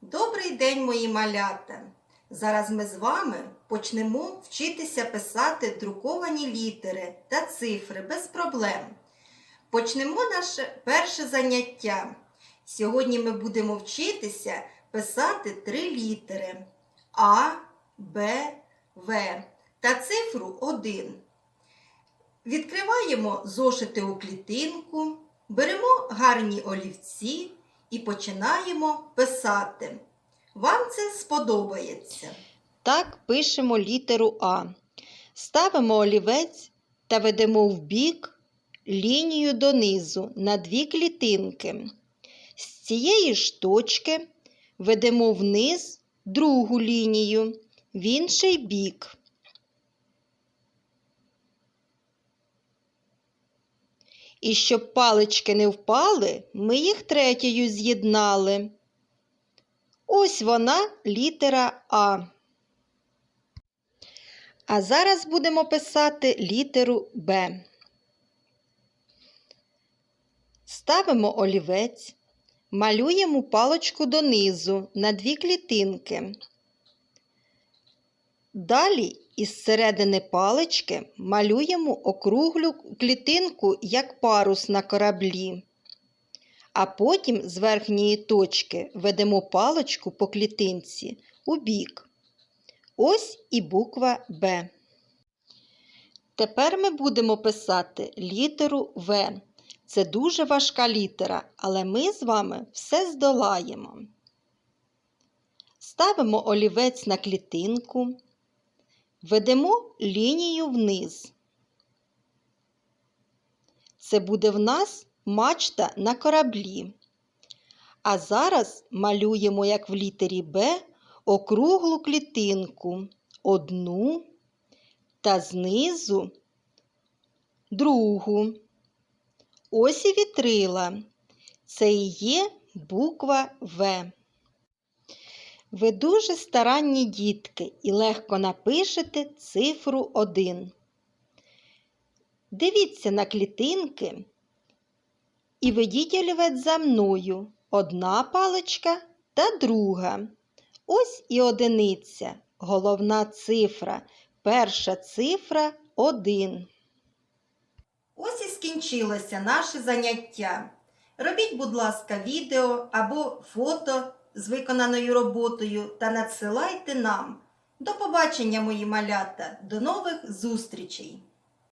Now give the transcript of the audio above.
Добрий день, мої малята! Зараз ми з вами почнемо вчитися писати друковані літери та цифри без проблем. Почнемо наше перше заняття. Сьогодні ми будемо вчитися писати три літери А, Б, В та цифру 1. Відкриваємо зошити у клітинку, беремо гарні олівці і починаємо писати. Вам це сподобається. Так пишемо літеру А. Ставимо олівець та ведемо в бік лінію донизу на дві клітинки. З цієї ж точки ведемо вниз другу лінію в інший бік. І щоб палички не впали, ми їх третьою з'єднали. Ось вона літера А. А зараз будемо писати літеру Б. Ставимо олівець, малюємо паличку донизу на дві клітинки. Далі із середини палички малюємо округлу клітинку, як парус на кораблі. А потім з верхньої точки ведемо паличку по клітинці у бік. Ось і буква Б. Тепер ми будемо писати літеру В. Це дуже важка літера, але ми з вами все здолаємо. Ставимо олівець на клітинку, ведемо лінію вниз. Це буде в нас мачта на кораблі. А зараз малюємо, як в літері Б, округлу клітинку, одну та знизу другу. Ось і вітрила. Це і є буква В. Ви дуже старанні дітки і легко напишете цифру 1. Дивіться на клітинки і ведіть олівець за мною. Одна паличка та друга. Ось і одиниця, головна цифра. Перша цифра 1. Ось і скінчилося наше заняття. Робіть, будь ласка, відео або фото з виконаною роботою та надсилайте нам. До побачення, мої малята, до нових зустрічей!